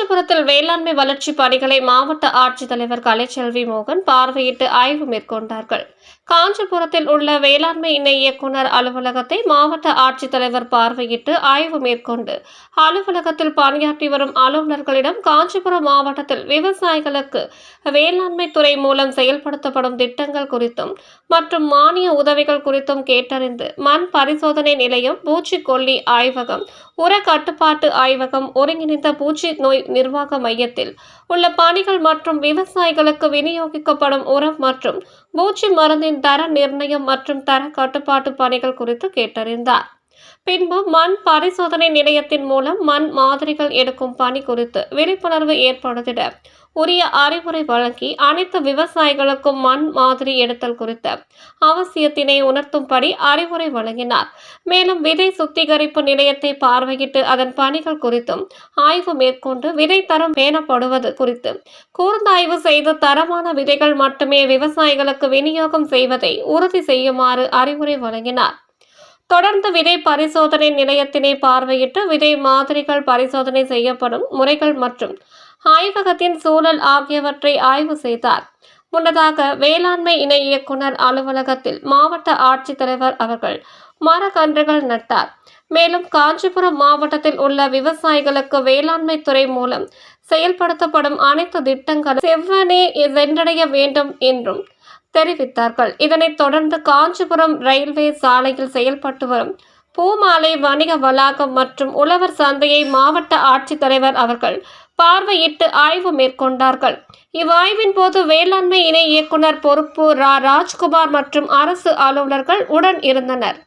காஞ்சிபுரத்தில் வேளாண்மை வளர்ச்சி பணிகளை மாவட்ட ஆட்சித்தலைவர் கலைச்செல்வி மோகன் பார்வையிட்டு ஆய்வு மேற்கொண்டார்கள். காஞ்சிபுரத்தில் உள்ள வேளாண்மை இணை இயக்குனர் அலுவலகத்தை மாவட்ட ஆட்சித்தலைவர் பார்வையிட்டு ஆய்வு மேற்கொண்டு அலுவலகத்தில் பணியாற்றி வரும் அலுவலர்களிடம் காஞ்சிபுரம் மாவட்டத்தில் விவசாயிகளுக்கு வேளாண்மை துறை மூலம் செயல்படுத்தப்படும் திட்டங்கள் குறித்தும் மற்றும் மானிய உதவிகள் குறித்தும் கேட்டறிந்து மண் பரிசோதனை நிலையம் பூச்சிக்கொல்லி ஆய்வகம் உர கட்டுப்பாட்டு ஆய்வகம் ஒருங்கிணைந்த பூச்சி நோய் நிர்வாக மையத்தில். உள்ள பணிகள் மற்றும் விவசாயிகளுக்கு விநியோகிக்கப்படும் உரம் மற்றும் பூச்சி மருந்தின் தர நிர்ணயம் மற்றும் தர கட்டுப்பாட்டு பணிகள் குறித்து கேட்டறிந்தார். பின்பு மண் பரிசோதனை நிலையத்தின் மூலம் மண் மாதிரிகள் எடுக்கும் பணி குறித்து விழிப்புணர்வு ஏற்படுத்திட உரிய அறிவுரை வழங்கி அனைத்து விவசாயிகளுக்கும் மண் மாதிரி எடுத்தல் குறித்த அவசியத்தினை உணர்த்தும்படி அறிவுரை வழங்கினார். மேலும் விதை சுத்திகரிப்பு நிலையத்தை பார்வையிட்டு அதன் பணிகள் குறித்தும் ஆய்வு மேற்கொண்டு விதை தரம் பேணப்படுவது குறித்து கூர்ந்தாய்வு செய்து தரமான விதைகள் மட்டுமே விவசாயிகளுக்கு விநியோகம் செய்வதை உறுதி செய்யுமாறு அறிவுரை வழங்கினார். தொடர்ந்து விதை பரிசோதனை நிலையத்தினை பார்வையிட்டு விதை மாதிரிகள் பரிசோதனை செய்யப்படும் முறைகள் மற்றும் ஆய்வகத்தின் சூழல் ஆகியவற்றை ஆய்வு செய்தார். முன்னதாக வேளாண்மை இணை இயக்குனர் அலுவலகத்தில் மாவட்ட ஆட்சித்தலைவர் அவர்கள் மரக்கன்றுகள் நட்டார். மேலும் காஞ்சிபுரம் மாவட்டத்தில் உள்ள விவசாயிகளுக்கு வேளாண்மை துறை மூலம் செயல்படுத்தப்படும் அனைத்து திட்டங்களும் செவ்வனே சென்றடைய வேண்டும் என்றும் தெரிவித்தார்கள். இதனைத் தொடர்ந்து காஞ்சிபுரம் ரயில்வே சாலையில் செயல்பட்டு வரும் பூமாலை வணிக வளாகம் மற்றும் உழவர் சந்தையை மாவட்ட ஆட்சித்தலைவர் அவர்கள் பார்வையிட்டு ஆய்வு மேற்கொண்டார்கள். இவ்வாய்வின் போது வேளாண்மை இணை இயக்குனர் பொறுப்பு ரா. ராஜ்குமார் மற்றும் அரசு அலுவலர்கள் உடன் இருந்தனர்.